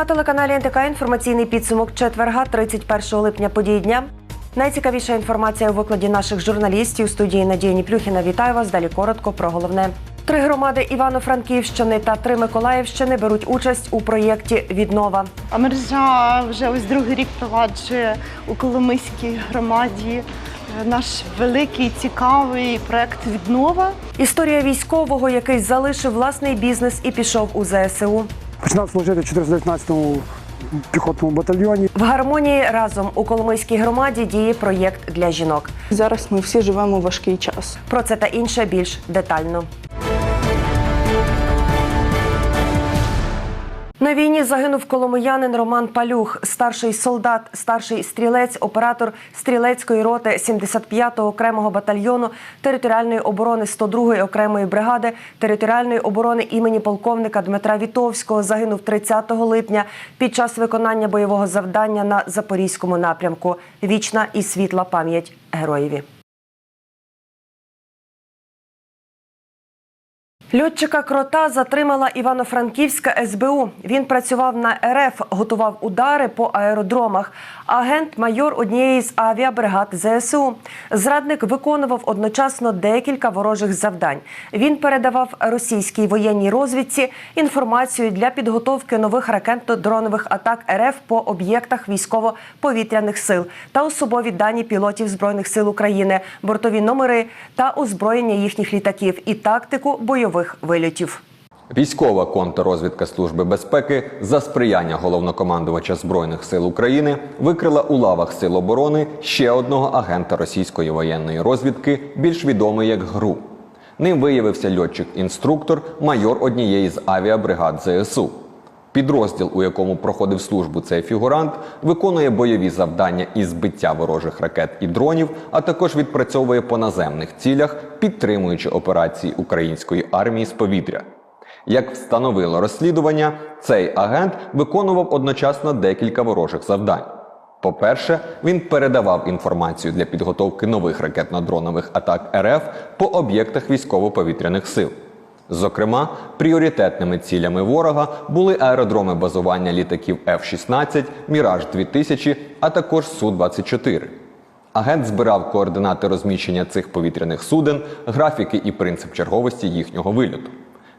На телеканалі НТК інформаційний підсумок четверга, 31 липня події дня. Найцікавіша інформація у викладі наших журналістів. У студії Надія Ніплюхіна. Вітаю вас. Далі коротко про головне. Три громади Івано-Франківщини та три Миколаївщини беруть участь у проєкті Віднова. А мережа вже ось другий рік проваджує у Коломийській громаді наш великий цікавий проект Віднова. Історія військового, який залишив власний бізнес і пішов у ЗСУ. Починав служити в 419-му піхотному батальйоні. В гармонії разом у Коломийській громаді діє проєкт для жінок. Зараз ми всі живемо важкий час. Про це та інше більш детально. На війні загинув коломиянин Роман Палюх, старший солдат, старший стрілець, оператор стрілецької роти 75-го окремого батальйону територіальної оборони 102-ї окремої бригади територіальної оборони імені полковника Дмитра Вітовського. Загинув 30 липня під час виконання бойового завдання на запорізькому напрямку. Вічна і світла пам'ять героєві. Льотчика крота затримала Івано-Франківська СБУ. Він працював на РФ, готував удари по аеродромах. Агент майор однієї з авіабригад ЗСУ. Зрадник виконував одночасно декілька ворожих завдань. Він передавав російській воєнній розвідці інформацію для підготовки нових ракетно-дронових атак РФ по об'єктах військово-повітряних сил та особові дані пілотів збройних сил України, бортові номери та озброєння їхніх літаків і тактику бойових вильотів. Військова контррозвідка Служби безпеки за сприяння головнокомандувача Збройних сил України викрила у лавах Сил оборони ще одного агента російської воєнної розвідки, більш відомий як ГРУ. Ним виявився льотчик-інструктор, майор однієї з авіабригад ЗСУ. Підрозділ, у якому проходив службу цей фігурант, виконує бойові завдання із збиття ворожих ракет і дронів, а також відпрацьовує по наземних цілях, підтримуючи операції української армії з повітря. Як встановило розслідування, цей агент виконував одночасно декілька ворожих завдань. По-перше, він передавав інформацію для підготовки нових ракетно-дронових атак РФ по об'єктах військово-повітряних сил. Зокрема, пріоритетними цілями ворога були аеродроми базування літаків F-16, Міраж 2000, а також Су-24. Агент збирав координати розміщення цих повітряних суден, графіки і принцип черговості їхнього вильоту.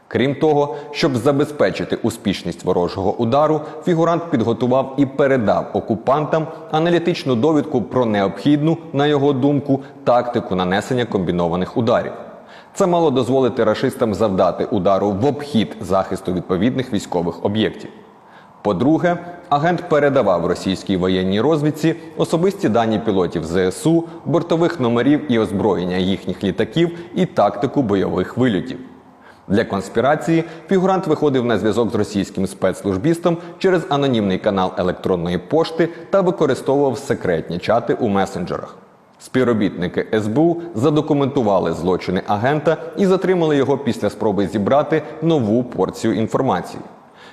Крім того, щоб забезпечити успішність ворожого удару, фігурант підготував і передав окупантам аналітичну довідку про необхідну, на його думку, тактику нанесення комбінованих ударів. Це мало дозволити рашистам завдати удару в обхід захисту відповідних військових об'єктів. По-друге, агент передавав російській воєнній розвідці особисті дані пілотів ЗСУ, бортових номерів і озброєння їхніх літаків і тактику бойових вильотів. Для конспірації фігурант виходив на зв'язок з російським спецслужбістом через анонімний канал електронної пошти та використовував секретні чати у месенджерах. Співробітники СБУ задокументували злочини агента і затримали його після спроби зібрати нову порцію інформації.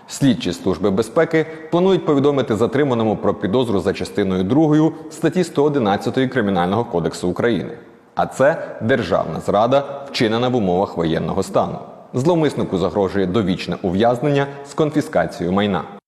Слідчі служби безпеки планують повідомити затриманому про підозру за частиною 2 статті 111 Кримінального кодексу України. А це державна зрада, вчинена в умовах воєнного стану. Зловмиснику загрожує довічне ув'язнення з конфіскацією майна.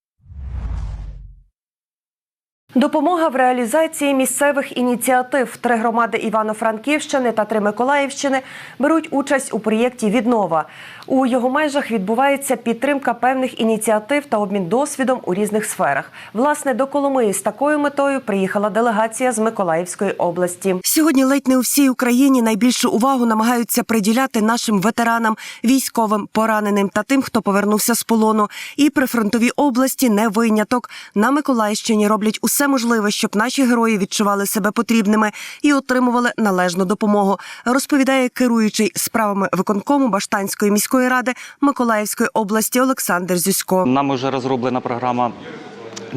Допомога в реалізації місцевих ініціатив. Три громади Івано-Франківщини та три Миколаївщини беруть участь у проєкті Віднова. У його межах відбувається підтримка певних ініціатив та обмін досвідом у різних сферах. Власне, до Коломиї з такою метою приїхала делегація з Миколаївської області. Сьогодні ледь не у всій Україні найбільшу увагу намагаються приділяти нашим ветеранам, військовим, пораненим та тим, хто повернувся з полону. І прифронтові області не виняток. На Миколаївщині роблять усе можливе, щоб наші герої відчували себе потрібними і отримували належну допомогу. Розповідає керуючий справами виконкому Баштанської міської ради Миколаївської області Олександр Зюсько. Нам вже розроблена програма.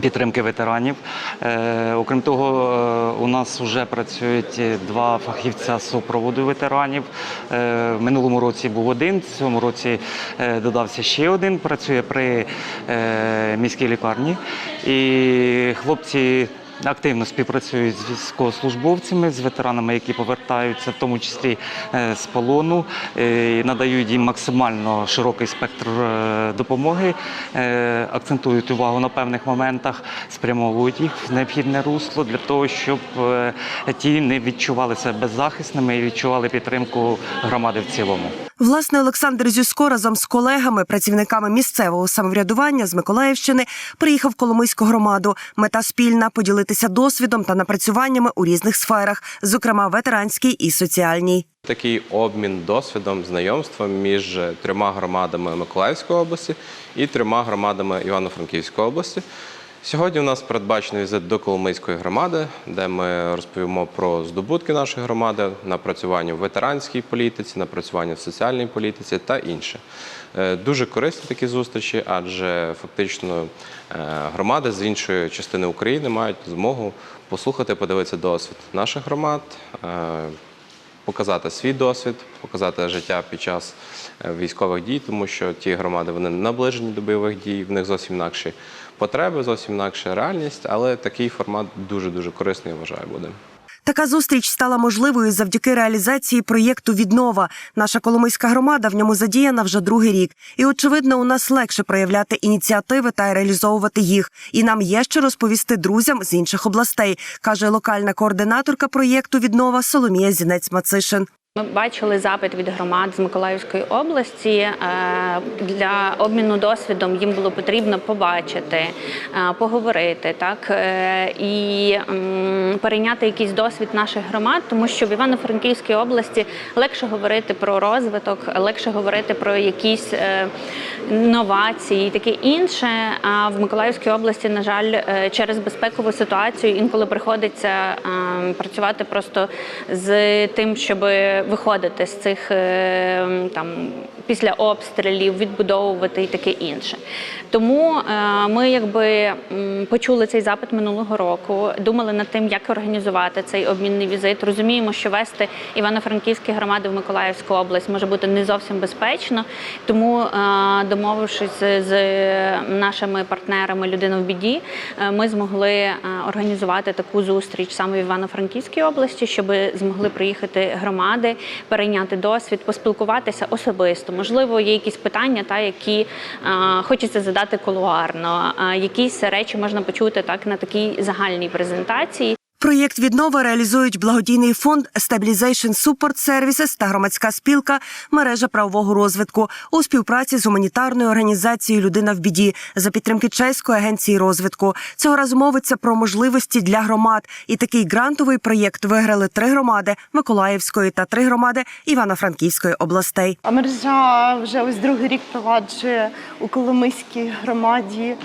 Підтримки ветеранів. Е, окрім того, е, у нас вже працюють два фахівця супроводу ветеранів. Е, в минулому році був один, в цьому році додався ще один. Працює при міській лікарні. І хлопці активно співпрацюють з військовослужбовцями, з ветеранами, які повертаються, в тому числі е, з полону, е, надають їм максимально широкий спектр е, допомоги, акцентують увагу на певних моментах, спрямовують їх в необхідне русло для того, щоб ті не відчували себе беззахисними і відчували підтримку громади в цілому. Власне, Олександр Зюсько разом з колегами, працівниками місцевого самоврядування з Миколаївщини, приїхав в Коломийську громаду. Мета спільна поділитися досвідом та напрацюваннями у різних сферах, зокрема ветеранській і соціальній. Такий обмін досвідом, знайомством між трьома громадами Миколаївської області і трьома громадами Івано-Франківської області. Сьогодні у нас передбачений візит до Коломийської громади, де ми розповімо про здобутки нашої громади, напрацювання в ветеранській політиці, напрацювання в соціальній політиці та інше. Е, Дуже корисні такі зустрічі, адже фактично е, громади з іншої частини України мають змогу послухати, подивитися досвід наших громад, е, показати свій досвід, показати життя під час е, військових дій, тому що ті громади вони наближені до бойових дій, в них зовсім інакші потреби, зовсім інакша реальність, але такий формат дуже дуже корисний, вважаю, буде. Така зустріч стала можливою завдяки реалізації проєкту Віднова. Наша коломийська громада в ньому задіяна вже другий рік. І очевидно, у нас легше проявляти ініціативи та реалізовувати їх. І нам є що розповісти друзям з інших областей, каже локальна координаторка проєкту Віднова Соломія Зінець Мацишин. Ми бачили запит від громад з Миколаївської області е, для обміну досвідом. Їм було потрібно побачити, е, поговорити так е, і перейняти якийсь досвід наших громад, тому що в Івано-Франківській області легше говорити про розвиток, легше говорити про якісь новації, і таке інше. А в Миколаївській області, на жаль, е, через безпекову ситуацію інколи приходиться е, працювати просто з тим, щоб виходити з цих е, там після обстрілів, відбудовувати і таке інше. Тому е, ми якби почули цей запит минулого року, думали над тим, як організувати цей обмінний візит. Розуміємо, що вести івано-франківські громади в Миколаївську область може бути не зовсім безпечно. Тому, е, домовившись з, нашими партнерами Людина в біді, е, ми змогли організувати таку зустріч саме в Івано-Франківській області, щоб змогли приїхати громади, перейняти досвід, поспілкуватися особисто. Можливо, є якісь питання, та які а, хочеться задати кулуарно. а, якісь речі можна почути так на такій загальній презентації. Проєкт віднова реалізують благодійний фонд Stabilization Support Services та громадська спілка мережа правового розвитку у співпраці з гуманітарною організацією Людина в біді за підтримки чеської агенції розвитку. Цього разу мовиться про можливості для громад. І такий грантовий проєкт виграли три громади Миколаївської та три громади Івано-Франківської областей. А мережа вже ось другий рік проваджує у Коломийській громаді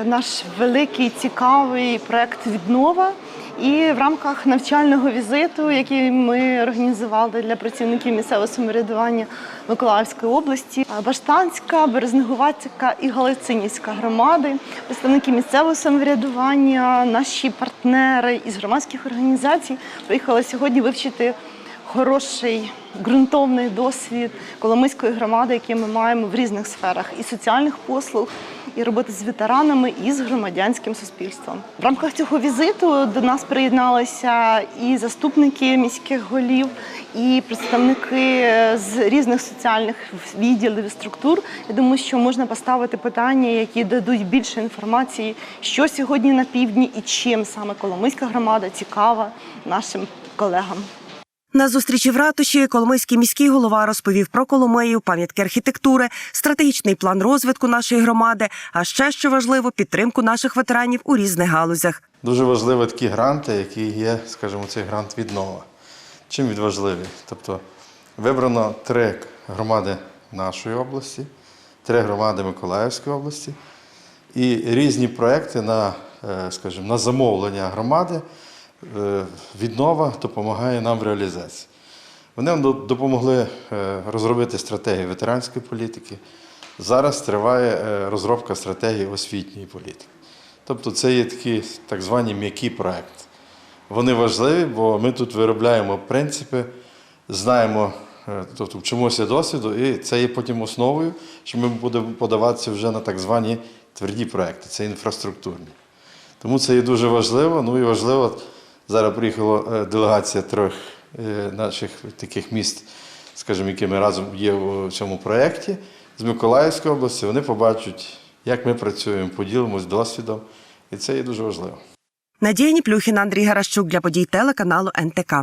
е, наш великий цікавий проект Віднова. І в рамках навчального візиту, який ми організували для працівників місцевого самоврядування Миколаївської області, Баштанська, Березнегувацька і Галицинівська громади, представники місцевого самоврядування, наші партнери із громадських організацій приїхали сьогодні вивчити хороший ґрунтовний досвід Коломийської громади, який ми маємо в різних сферах і соціальних послуг, і роботи з ветеранами, і з громадянським суспільством. В рамках цього візиту до нас приєдналися і заступники міських голів, і представники з різних соціальних відділів і структур. Я думаю, що можна поставити питання, які дадуть більше інформації, що сьогодні на півдні і чим саме Коломийська громада цікава нашим колегам. На зустрічі в ратуші Коломийський міський голова розповів про Коломию, пам'ятки архітектури, стратегічний план розвитку нашої громади, а ще що важливо, підтримку наших ветеранів у різних галузях. Дуже важливі такі гранти, які є, скажімо, цей грант віднова. Чим він важливий? Тобто вибрано три громади нашої області, три громади Миколаївської області і різні проекти на, е, скажімо, на замовлення громади віднова допомагає нам в реалізації. Вони нам допомогли е, розробити стратегію ветеранської політики. Зараз триває е, розробка стратегії освітньої політики. Тобто це є такі так звані м'які проекти. Вони важливі, бо ми тут виробляємо принципи, знаємо, е, тобто вчимося досвіду, і це є потім основою, що ми будемо подаватися вже на так звані тверді проекти, це інфраструктурні. Тому це є дуже важливо. Ну і важливо, зараз приїхала е, делегація трьох е, наших таких міст, скажімо, які ми разом є в цьому проєкті з Миколаївської області. Вони побачать, як ми працюємо, поділимось досвідом. І це є дуже важливо. Надія Ніплюхіна, Андрій Гаращук для подій телеканалу НТК.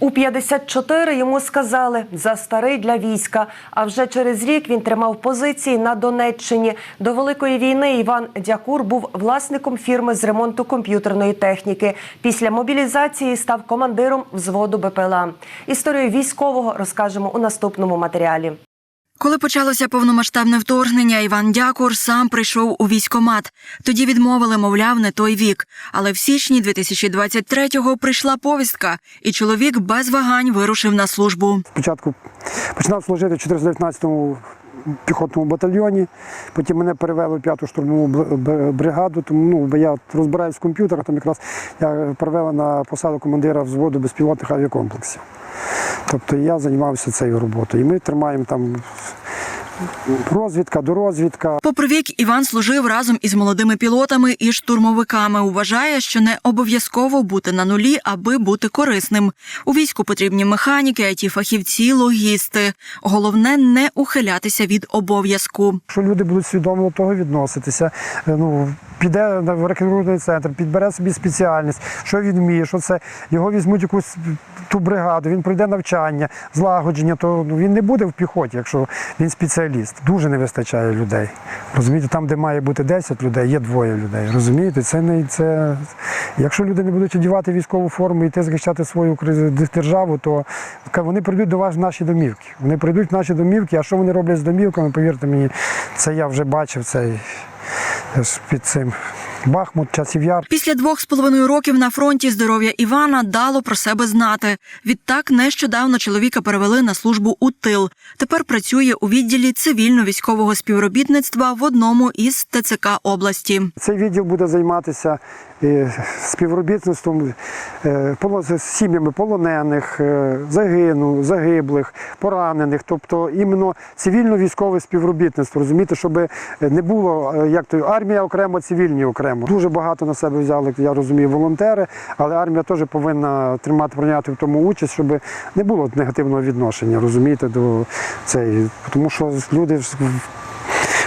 У 54 йому сказали за старий для війська. А вже через рік він тримав позиції на Донеччині. До великої війни Іван Дякур був власником фірми з ремонту комп'ютерної техніки. Після мобілізації став командиром взводу БПЛА. Історію військового розкажемо у наступному матеріалі. Коли почалося повномасштабне вторгнення, Іван Дякур сам прийшов у військомат. Тоді відмовили, мовляв, не той вік. Але в січні 2023-го прийшла повістка, і чоловік без вагань вирушив на службу. Спочатку починав служити в 419-му піхотному батальйоні, потім мене перевели в п'яту штурмову бригаду, тому ну, я розбираюсь в комп'ютерах, там якраз я перевели на посаду командира взводу безпілотних авіакомплексів. Тобто я займався цією роботою. І ми тримаємо там розвідка, дорозвідка, Попри вік, Іван служив разом із молодими пілотами і штурмовиками. Вважає, що не обов'язково бути на нулі, аби бути корисним. У війську потрібні механіки, it фахівці, логісти. Головне не ухилятися від обов'язку. що люди будуть свідомо до того відноситися. Е, Ну, піде на- в рекрутний центр, підбере собі спеціальність, що він вміє, що це його візьмуть якусь ту бригаду, він пройде навчання, злагодження, то ну, він не буде в піхоті, якщо він спеціаліст. Дуже не вистачає людей. Розумієте, там, де має бути 10 людей, є двоє людей. Розумієте, це не це. Якщо люди не будуть одягати військову форму і йти захищати свою державу, то вони прийдуть до вас в наші домівки. Вони прийдуть в наші домівки, а що вони роблять з домівками, повірте мені, це я вже бачив цей е, під цим Бахмут, часів яр. Після двох з половиною років на фронті здоров'я Івана дало про себе знати. Відтак нещодавно чоловіка перевели на службу у тил. Тепер працює у відділі цивільно-військового співробітництва в одному із ТЦК області. Цей відділ буде займатися е, співробітництвом е, з сім'ями полонених, е, загину, загиблих, поранених, тобто іменно цивільно-військове співробітництво. Розумієте, щоб не було як то армія окремо, цивільні окремо. Дуже багато на себе взяли, я розумію, волонтери, але армія теж повинна тримати прийняти в тому участь, щоб не було негативного відношення, розумієте, до цієї. Тому що люди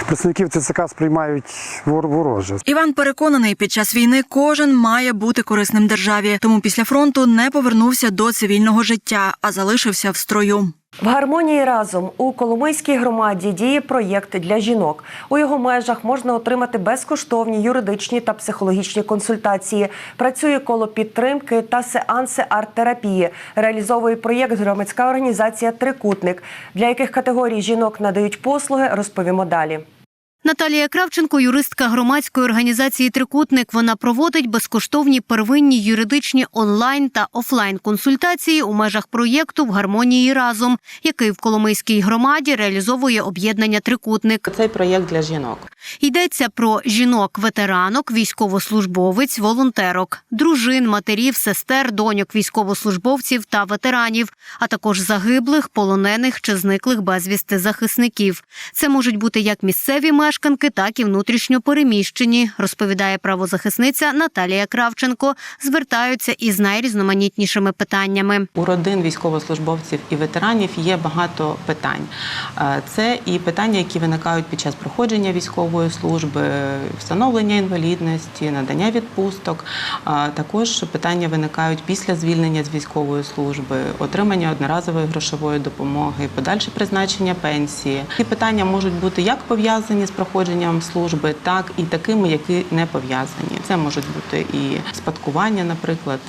представників ТЦК сприймають вороже. Іван переконаний, під час війни кожен має бути корисним державі. Тому після фронту не повернувся до цивільного життя, а залишився в строю. В гармонії разом у Коломийській громаді діє проєкт для жінок. У його межах можна отримати безкоштовні юридичні та психологічні консультації. Працює коло підтримки та сеанси арт-терапії. Реалізовує проєкт громадська організація Трикутник, для яких категорій жінок надають послуги, розповімо далі. Наталія Кравченко, юристка громадської організації Трикутник. Вона проводить безкоштовні первинні юридичні онлайн та офлайн консультації у межах проєкту в гармонії разом, який в Коломийській громаді реалізовує об'єднання Трикутник. Цей проєкт для жінок. Йдеться про жінок-ветеранок, військовослужбовець, волонтерок, дружин, матерів, сестер, доньок військовослужбовців та ветеранів, а також загиблих, полонених чи зниклих безвісти захисників. Це можуть бути як місцеві мешканки, так і внутрішньо переміщені, розповідає правозахисниця Наталія Кравченко. Звертаються із найрізноманітнішими питаннями. У родин військовослужбовців і ветеранів є багато питань. Е, Це і питання, які виникають під час проходження військової служби, встановлення інвалідності, надання відпусток. Також питання виникають після звільнення з військової служби, отримання одноразової грошової допомоги, подальше призначення пенсії. Ці питання можуть бути як пов'язані з проходженням служби, так і такими, які не пов'язані. Це можуть бути і спадкування, наприклад,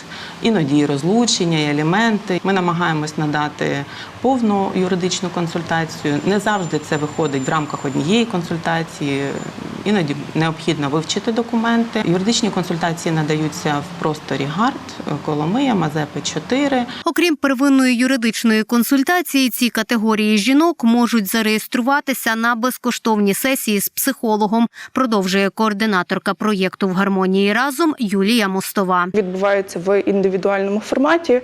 іноді і розлучення, і аліменти. Ми намагаємось надати повну юридичну консультацію. Не завжди це виходить в рамках однієї консультації. Іноді необхідно вивчити документи. Юридичні консультації надаються в просторі ГАРД, Коломия, Мазепи 4. Окрім первинної юридичної консультації, ці категорії жінок можуть зареєструватися на безкоштовні сесії з психологом. Продовжує координаторка проєкту в гармонії разом Юлія Мостова. відбуваються в індивідуальному форматі.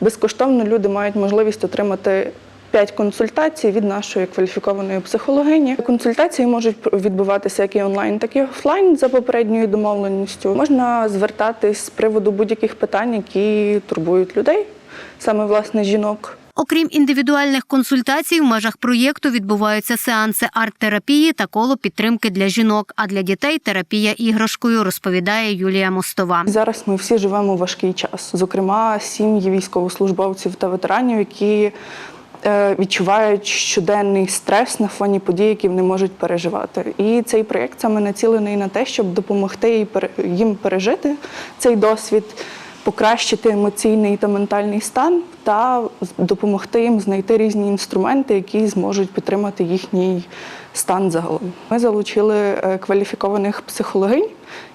Безкоштовно люди мають можливість отримати 5 консультацій від нашої кваліфікованої психологині. Консультації можуть відбуватися як і онлайн, так і офлайн за попередньою домовленістю. Можна звертатись з приводу будь-яких питань, які турбують людей, саме власне жінок. Окрім індивідуальних консультацій, в межах проєкту відбуваються сеанси арт-терапії та коло підтримки для жінок, а для дітей терапія іграшкою, розповідає Юлія Мостова. Зараз ми всі живемо важкий час, зокрема сім'ї військовослужбовців та ветеранів, які е, відчувають щоденний стрес на фоні подій, які вони можуть переживати. І цей проєкт саме націлений на те, щоб допомогти їм пережити цей досвід. Покращити емоційний та ментальний стан та допомогти їм знайти різні інструменти, які зможуть підтримати їхній стан загалом. Ми залучили е, кваліфікованих психологинь,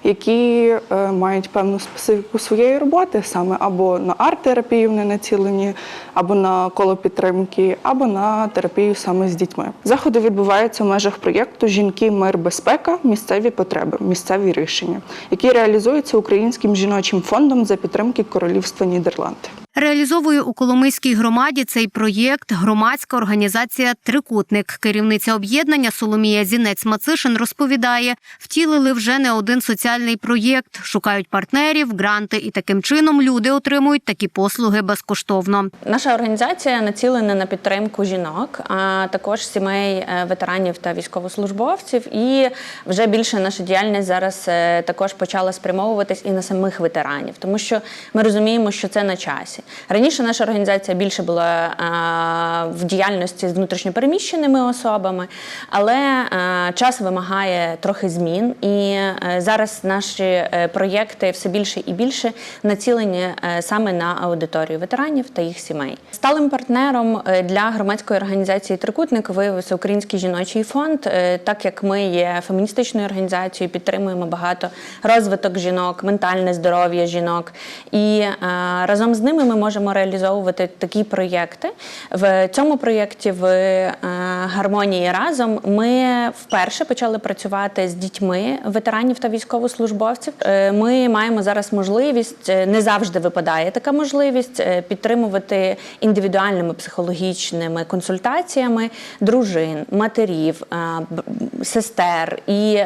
які е, мають певну специфіку своєї роботи, саме або на арт-терапію вони націлені, або на коло підтримки, або на терапію саме з дітьми. Заходи відбуваються в межах проєкту Жінки, мир, безпека, місцеві потреби, місцеві рішення, які реалізуються Українським жіночим фондом за підтримки Королівства Нідерланди. Реалізовує у Коломийській громаді цей проєкт громадська організація Трикутник. Керівниця об'єднання Соломія Зінець Мацишин розповідає, втілили вже не один соціальний проєкт, шукають партнерів, гранти, і таким чином люди отримують такі послуги безкоштовно. Наша організація націлена на підтримку жінок, а також сімей е, ветеранів та військовослужбовців. І вже більше наша діяльність зараз е, також почала спрямовуватись і на самих ветеранів, тому що ми розуміємо, що це на часі. Раніше наша організація більше була е, в діяльності з внутрішньопереміщеними особами, але е, час вимагає трохи змін, і е, зараз наші проєкти все більше і більше націлені саме на аудиторію ветеранів та їх сімей. Сталим партнером для громадської організації Трикутник виявився Український жіночий фонд. Так як ми є феміністичною організацією, підтримуємо багато розвиток жінок, ментальне здоров'я жінок. І разом з ними ми можемо реалізовувати такі проєкти. В цьому проєкті в е, гармонії разом ми вперше почали працювати з дітьми ветеранів та військовослужбовців. Е, Ми маємо зараз можливість, е, не завжди випадає така можливість підтримувати індивідуальними психологічними консультаціями дружин, матерів, сестер. І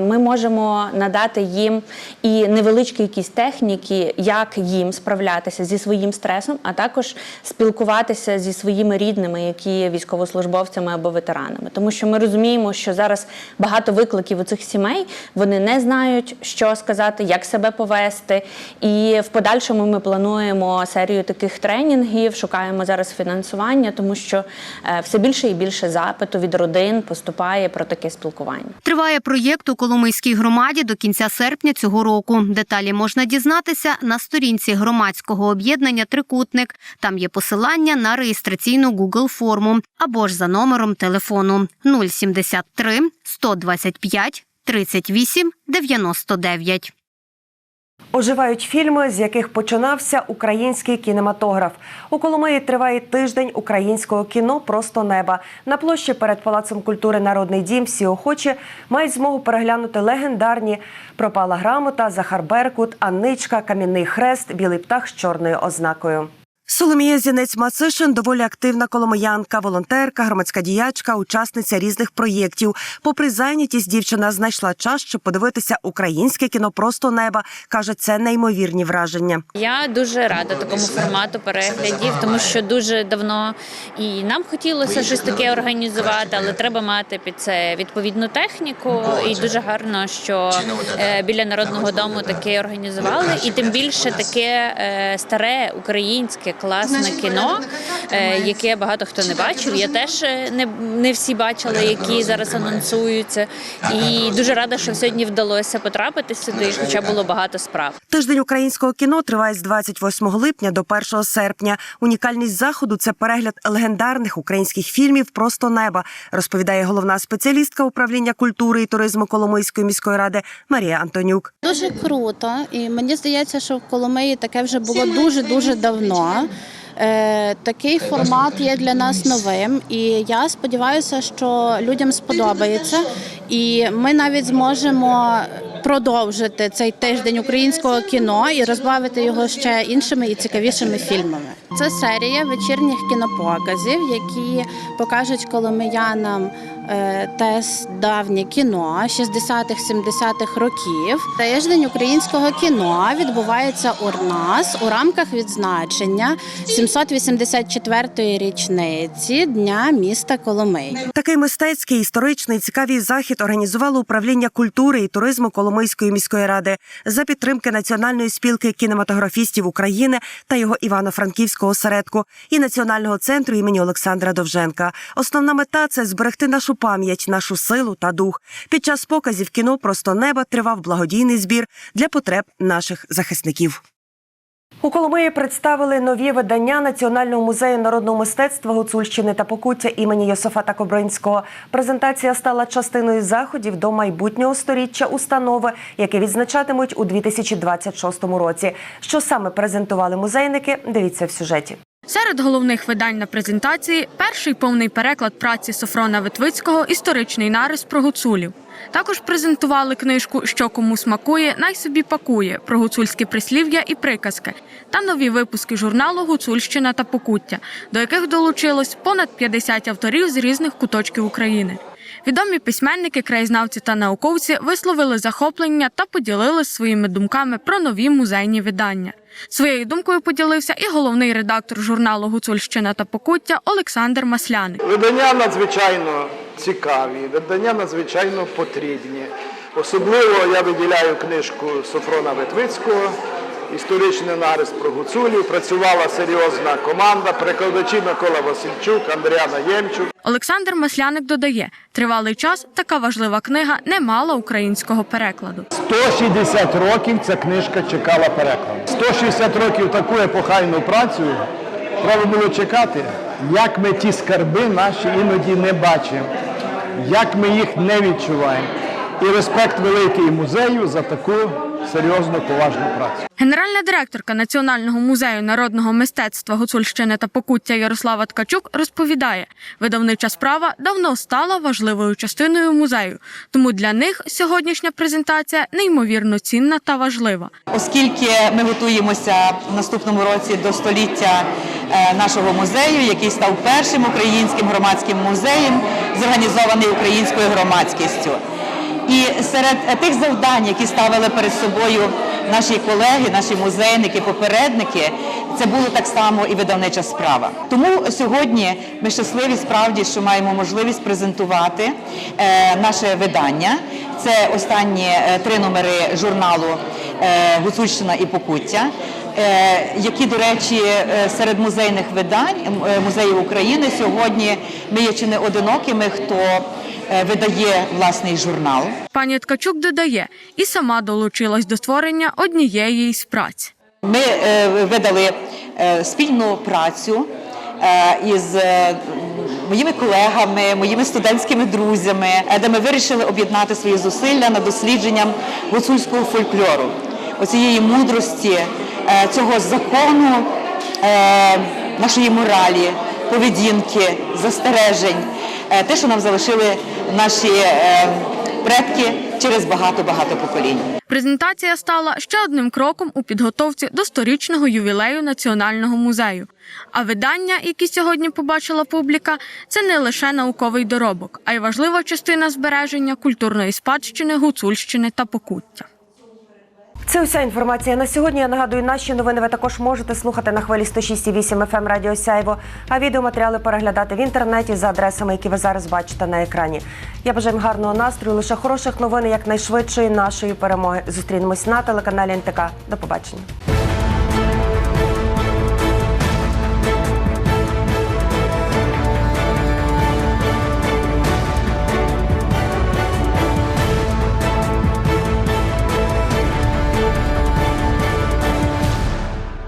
ми можемо надати їм і невеличкі якісь техніки, як їм справлятися зі своїм стресом, а також спілкуватися зі своїми рідними, які є військовослужбовцями або ветеранами. Тому що ми розуміємо, що зараз багато викликів у цих сімей вони не знають, що сказати, як себе повести. І в подальшому ми плануємо серію таких тренінгів, шукаємо зараз фінансування, тому що е, все більше і більше запиту від родин поступає про таке спілкування. Триває проєкт у Коломийській громаді до кінця серпня цього року. Деталі можна дізнатися на сторінці громадського об'єднання Трикутник. Там є посилання на реєстраційну Google форму або ж за номером телефону 073 125 38 99. Оживають фільми, з яких починався український кінематограф. У Коломиї триває тиждень українського кіно Просто неба. На площі перед Палацом культури Народний дім всі охочі мають змогу переглянути легендарні Пропала грамота, Захар Беркут, Анничка, Кам'яний хрест, Білий птах з чорною ознакою. Соломія Зінець Мацишин доволі активна коломиянка, волонтерка, громадська діячка, учасниця різних проєктів. Попри зайнятість, дівчина знайшла час, щоб подивитися українське кіно просто неба. каже, це неймовірні враження. Я дуже рада такому формату переглядів, тому що дуже давно і нам хотілося щось таке організувати, але треба мати під це відповідну техніку. І дуже гарно, що е, біля народного дому таке організували. І тим більше таке е, старе українське класне кіно, е, яке багато хто не бачив. Я теж е, не, не всі бачили, які зараз анонсуються. І дуже рада, що сьогодні вдалося потрапити сюди, хоча було багато справ. Тиждень українського кіно триває з 28 липня до 1 серпня. Унікальність заходу це перегляд легендарних українських фільмів Просто неба, розповідає головна спеціалістка управління культури і туризму Коломийської міської ради Марія Антонюк. Дуже круто, і мені здається, що в Коломиї таке вже було дуже дуже давно. Е, Такий формат є для нас новим, і я сподіваюся, що людям сподобається, і ми навіть зможемо продовжити цей тиждень українського кіно і розбавити його ще іншими і цікавішими фільмами. Це серія вечірніх кінопоказів, які покажуть коломиянам е, те давнє кіно 60-х-70-х років. Тиждень українського кіно відбувається у нас у рамках відзначення 784-ї річниці Дня міста Коломий. Такий мистецький, історичний, цікавий захід організувало управління культури і туризму Коломийської міської ради за підтримки Національної спілки кінематографістів України та його Івано-Франківського осередку і Національного центру імені Олександра Довженка. Основна мета це зберегти нашу пам'ять, нашу силу та дух. Під час показів кіно просто неба тривав благодійний збір для потреб наших захисників. У Коломиї представили нові видання Національного музею народного мистецтва Гуцульщини та Покуття імені Йосифата Кобринського. Презентація стала частиною заходів до майбутнього сторіччя установи, яке відзначатимуть у 2026 році. Що саме презентували музейники? Дивіться в сюжеті. Серед головних видань на презентації перший повний переклад праці Софрона Витвицького Історичний нарис про гуцулів. Також презентували книжку Що кому смакує, най собі пакує про гуцульські прислів'я і приказки та нові випуски журналу Гуцульщина та Покуття, до яких долучилось понад 50 авторів з різних куточків України. Відомі письменники, краєзнавці та науковці висловили захоплення та поділилися своїми думками про нові музейні видання. Своєю думкою поділився і головний редактор журналу Гуцульщина та Покуття Олександр Масляник. Видання надзвичайно цікаві, видання надзвичайно потрібні. Особливо я виділяю книжку Софрона Ветвицького Історичний нарис про гуцулів. Працювала серйозна команда, перекладачі Микола Васильчук, Андріана Ємчук. Олександр Масляник додає, тривалий час така важлива книга не мала українського перекладу. 160 років ця книжка чекала перекладу. 160 років таку епохальну працю треба було чекати, як ми ті скарби наші іноді не бачимо, як ми їх не відчуваємо. І респект великий музею за таку серйозну поважну працю. Генеральна директорка Національного музею народного мистецтва Гуцульщини та Покуття Ярослава Ткачук розповідає, видавнича справа давно стала важливою частиною музею, тому для них сьогоднішня презентація неймовірно цінна та важлива. Оскільки ми готуємося в наступному році до століття е, нашого музею, який став першим українським громадським музеєм, зорганізований українською громадськістю. І серед е, тих завдань, які ставили перед собою наші колеги, наші музейники, попередники, це було так само і видавнича справа. Тому сьогодні ми щасливі справді, що маємо можливість презентувати е, наше видання. Це останні е, три номери журналу Гуцульщина і Покуття. Які, до речі, серед музейних видань музеїв України сьогодні ми є чи не одинокими, хто видає власний журнал. Пані Ткачук додає, і сама долучилась до створення однієї із праць. Ми е, видали е, спільну працю е, із е, моїми колегами, моїми студентськими друзями, е, де ми вирішили об'єднати свої зусилля над дослідженням гуцульського фольклору, оцієї мудрості, е, цього закону, е, нашої моралі, поведінки, застережень, е, те, що нам залишили наші е, предки через багато-багато поколінь. Презентація стала ще одним кроком у підготовці до сторічного ювілею Національного музею. А видання, які сьогодні побачила публіка, це не лише науковий доробок, а й важлива частина збереження культурної спадщини, гуцульщини та покуття. Це вся інформація на сьогодні. Я нагадую, наші новини ви також можете слухати на хвилі 106,8 FM Радіо Сяйво, а відеоматеріали переглядати в інтернеті за адресами, які ви зараз бачите на екрані. Я бажаю вам гарного настрою, лише хороших новин якнайшвидшої нашої перемоги. Зустрінемось на телеканалі НТК. До побачення.